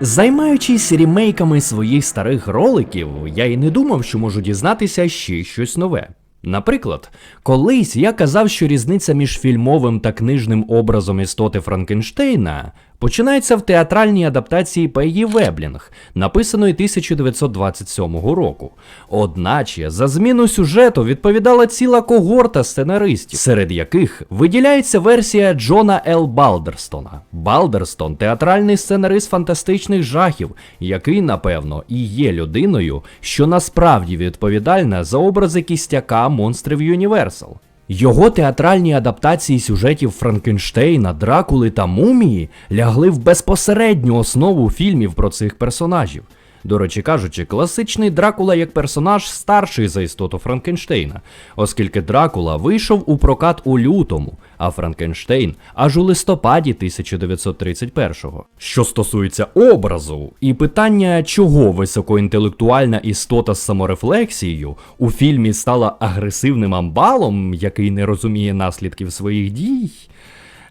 Займаючись ремейками своїх старих роликів, я й не думав, що можу дізнатися ще щось нове. Наприклад, колись я казав, що різниця між фільмовим та книжним образом істоти Франкенштейна починається в театральній адаптації Пегі Веблінг, написаної 1927 року. Одначе за зміну сюжету відповідала ціла когорта сценаристів, серед яких виділяється версія Джона Л. Балдерстона. Балдерстон театральний сценарист фантастичних жахів, який, напевно, і є людиною, що насправді відповідальна за образи кістяка монстрів Юніверсал. Його театральні адаптації сюжетів Франкенштейна, Дракули та Мумії лягли в безпосередню основу фільмів про цих персонажів. До речі кажучи, класичний Дракула як персонаж старший за істоту Франкенштейна, оскільки Дракула вийшов у прокат у лютому, а Франкенштейн аж у листопаді 1931-го. Що стосується образу і питання, чого високоінтелектуальна істота з саморефлексією у фільмі стала агресивним амбалом, який не розуміє наслідків своїх дій.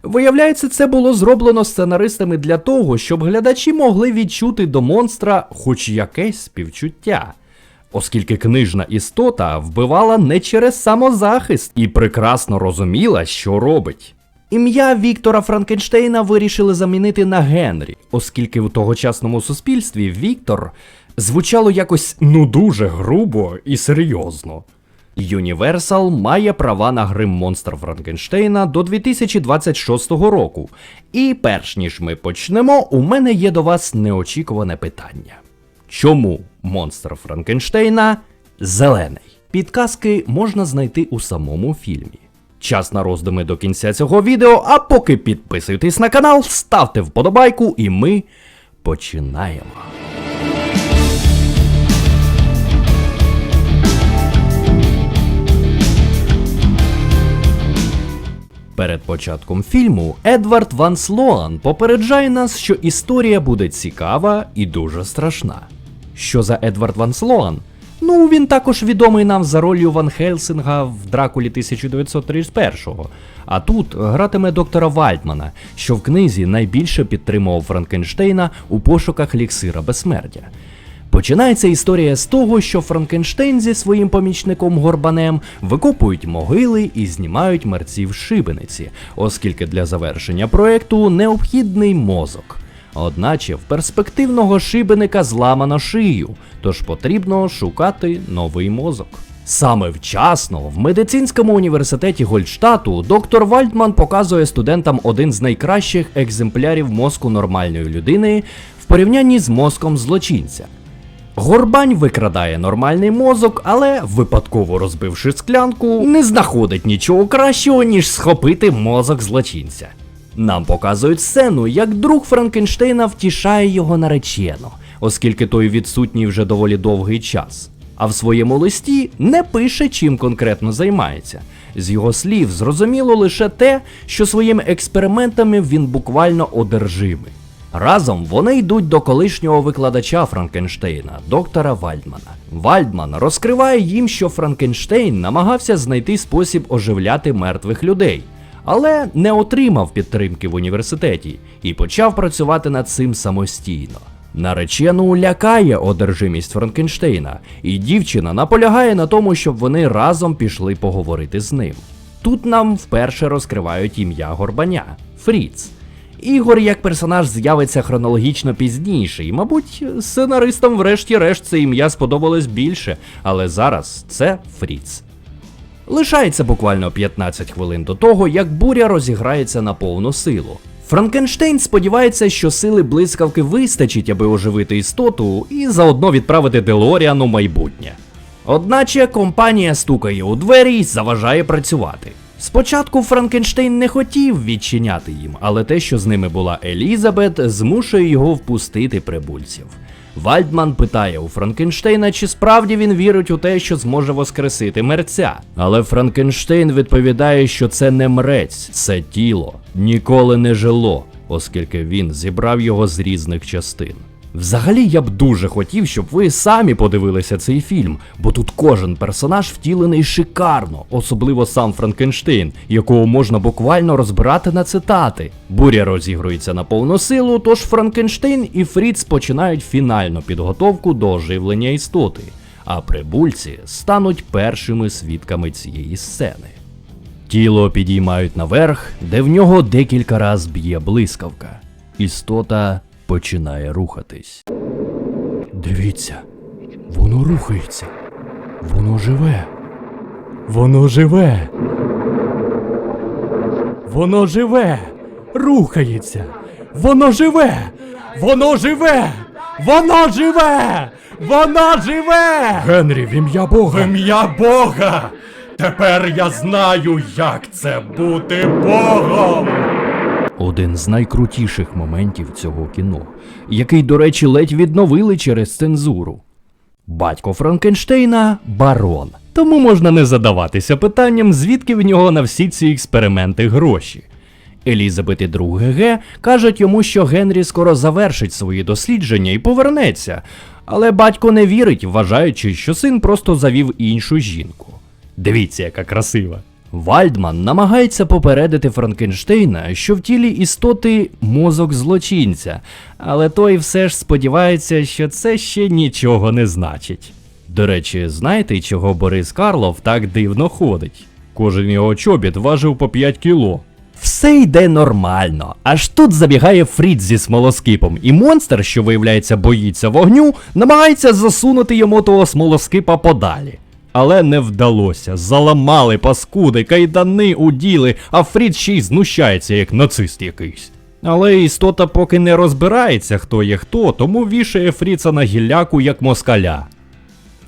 Виявляється, це було зроблено сценаристами для того, щоб глядачі могли відчути до монстра хоч якесь співчуття. Оскільки книжна істота вбивала не через самозахист і прекрасно розуміла, що робить. Ім'я Віктора Франкенштейна вирішили замінити на Генрі, оскільки в тогочасному суспільстві Віктор звучало якось ну дуже грубо і серйозно. Universal має права на грим монстр Франкенштейна до 2026 року. І перш ніж ми почнемо, у мене є до вас неочікуване питання. Чому монстр Франкенштейна зелений? Підказки можна знайти у самому фільмі. Час на роздуми до кінця цього відео, а поки підписуйтесь на канал, ставте вподобайку, і ми починаємо. Перед початком фільму Едвард Ван Слоан попереджає нас, що історія буде цікава і дуже страшна. Що за Едвард Ван Слоан? Ну, він також відомий нам за ролью Ван Хельсинга в Дракулі 1931-го. А тут гратиме доктора Вальтмана, що в книзі найбільше підтримував Франкенштейна у пошуках ліксира безсмертя. Починається історія з того, що Франкенштейн зі своїм помічником Горбанем викопують могили і знімають мерців шибениці, оскільки для завершення проекту необхідний мозок. Одначе в перспективного шибеника зламано шию, тож потрібно шукати новий мозок. Саме вчасно в медицинському університеті Гольштату доктор Вальтман показує студентам один з найкращих екземплярів мозку нормальної людини в порівнянні з мозком злочинця. Горбань викрадає нормальний мозок, але, випадково розбивши склянку, не знаходить нічого кращого, ніж схопити мозок злочинця. Нам показують сцену, як друг Франкенштейна втішає його наречено, оскільки той відсутній вже доволі довгий час. А в своєму листі не пише, чим конкретно займається. З його слів зрозуміло лише те, що своїми експериментами він буквально одержимий. Разом вони йдуть до колишнього викладача Франкенштейна, доктора Вальдмана. Вальдман розкриває їм, що Франкенштейн намагався знайти спосіб оживляти мертвих людей, але не отримав підтримки в університеті і почав працювати над цим самостійно. Наречену лякає одержимість Франкенштейна, і дівчина наполягає на тому, щоб вони разом пішли поговорити з ним. Тут нам вперше розкривають ім'я Горбаня Фріц. Ігор як персонаж з'явиться хронологічно пізніше, і, мабуть, сценаристам врешті-решт це ім'я сподобалось більше, але зараз це Фріц. Лишається буквально 15 хвилин до того, як буря розіграється на повну силу. Франкенштейн сподівається, що сили блискавки вистачить, аби оживити істоту і заодно відправити Делоріан у майбутнє. Одначе компанія стукає у двері і заважає працювати. Спочатку Франкенштейн не хотів відчиняти їм, але те, що з ними була Елізабет, змушує його впустити прибульців. Вальдман питає у Франкенштейна, чи справді він вірить у те, що зможе воскресити мерця. Але Франкенштейн відповідає, що це не мрець, це тіло, ніколи не жило, оскільки він зібрав його з різних частин. Взагалі я б дуже хотів, щоб ви самі подивилися цей фільм, бо тут кожен персонаж втілений шикарно, особливо сам Франкенштейн, якого можна буквально розбирати на цитати. Буря розігрується на повну силу, тож Франкенштейн і Фріц починають фінальну підготовку до оживлення істоти, а прибульці стануть першими свідками цієї сцени. Тіло підіймають наверх, де в нього декілька раз б'є блискавка. Істота починає рухатись. Дивіться, воно рухається. Воно живе. Воно живе. Воно живе. Рухається. Воно живе. Воно живе. Воно живе. Воно живе. Генрі, в ім'я Бога. В ім'я Бога. Тепер я знаю, як це бути Богом. Один з найкрутіших моментів цього кіно, який, до речі, ледь відновили через цензуру. Батько Франкенштейна барон. Тому можна не задаватися питанням, звідки в нього на всі ці експерименти гроші. Елізабет і друг ГГ кажуть йому, що Генрі скоро завершить свої дослідження і повернеться, але батько не вірить, вважаючи, що син просто завів іншу жінку. Дивіться, яка красива. Вальдман намагається попередити Франкенштейна, що в тілі істоти мозок злочинця, але той все ж сподівається, що це ще нічого не значить. До речі, знаєте, чого Борис Карлов так дивно ходить? Кожен його чобіт важив по 5 кіло. Все йде нормально. Аж тут забігає Фріц зі смолоскипом, і монстр, що виявляється, боїться вогню, намагається засунути йому того смолоскипа подалі. Але не вдалося. Заламали паскуди, кайдани уділи, а Фріц ще й знущається, як нацист якийсь. Але істота поки не розбирається, хто є хто, тому вішає Фріца на гілляку як москаля.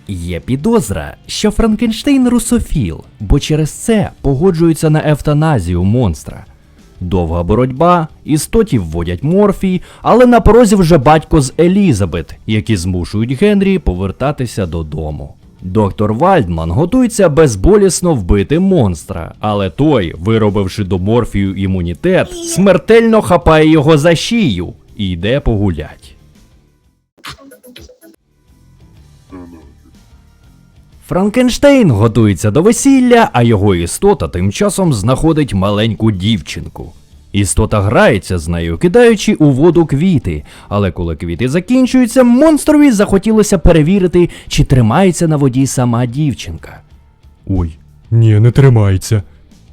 Є підозра, що Франкенштейн русофіл, бо через це погоджується на евтаназію монстра. Довга боротьба, істоті вводять морфій, але на порозі вже батько з Елізабет, які змушують Генрі повертатися додому. Доктор Вальдман готується безболісно вбити монстра, але той, виробивши до морфію імунітет, смертельно хапає його за шию і йде погулять. Франкенштейн готується до весілля, а його істота тим часом знаходить маленьку дівчинку. Істота грається з нею, кидаючи у воду квіти, але коли квіти закінчуються, монстрові захотілося перевірити, чи тримається на воді сама дівчинка. Ой, ні, не тримається.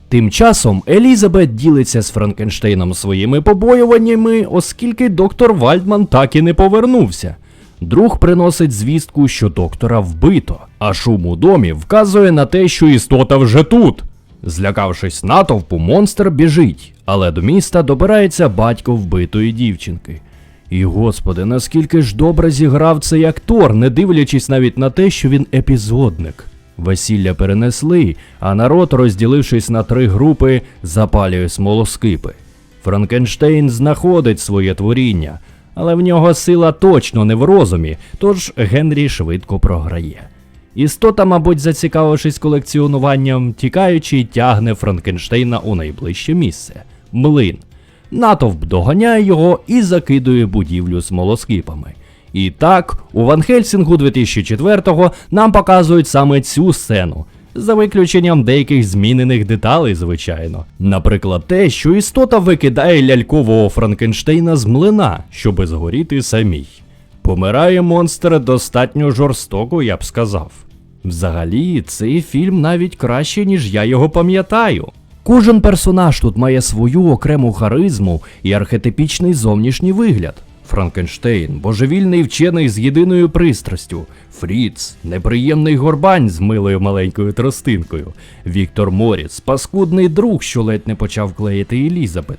Тим часом Елізабет ділиться з Франкенштейном своїми побоюваннями, оскільки доктор Вальдман так і не повернувся. Друг приносить звістку, що доктора вбито, а шум у домі вказує на те, що істота вже тут. Злякавшись натовпу, монстр біжить, але до міста добирається батько вбитої дівчинки. І господи, наскільки ж добре зіграв цей актор, не дивлячись навіть на те, що він епізодник. Весілля перенесли, а народ, розділившись на три групи, запалює смолоскипи. Франкенштейн знаходить своє творіння, але в нього сила точно не в розумі, тож Генрі швидко програє. Істота, мабуть, зацікавившись колекціонуванням, тікаючи, тягне Франкенштейна у найближче місце млин. Натовп доганяє його і закидує будівлю смолоскипами. І так, у Ван Хельсінгу 2004-го нам показують саме цю сцену, за виключенням деяких змінених деталей, звичайно. Наприклад, те, що істота викидає лялькового Франкенштейна з млина, щоби згоріти самій. Помирає монстр достатньо жорстоко, я б сказав. Взагалі, цей фільм навіть краще, ніж я його пам'ятаю. Кожен персонаж тут має свою окрему харизму і архетипічний зовнішній вигляд. Франкенштейн, божевільний вчений з єдиною пристрастю, Фріц, неприємний горбань з милою маленькою тростинкою, Віктор Моріс, паскудний друг, що ледь не почав клеїти Елізабет.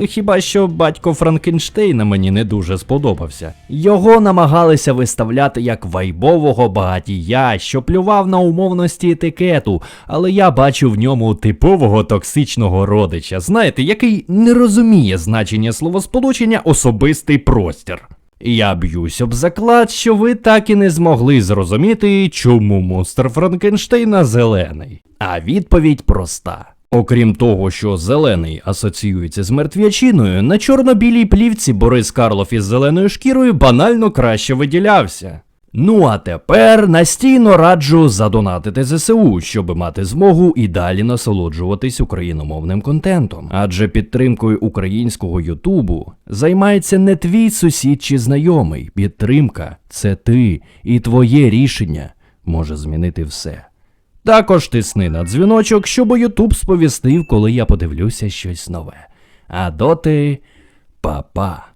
Е, Хіба що батько Франкенштейна мені не дуже сподобався. Його намагалися виставляти як вайбового багатія, що плював на умовності етикету, але я бачу в ньому типового токсичного родича, знаєте, який не розуміє значення словосполучення особистий простір. Я б'юсь об заклад, що ви так і не змогли зрозуміти, чому монстр Франкенштейна зелений. А відповідь проста. Окрім того, що зелений асоціюється з мертвячиною, на чорно-білій плівці Борис Карлов із зеленою шкірою банально краще виділявся. Ну а тепер настійно раджу задонатити ЗСУ, щоб мати змогу і далі насолоджуватись україномовним контентом. Адже підтримкою українського Ютубу займається не твій сусід чи знайомий. Підтримка це ти і твоє рішення може змінити все. Також тисни на дзвіночок, щоб Ютуб сповістив, коли я подивлюся щось нове. А доти, па-па.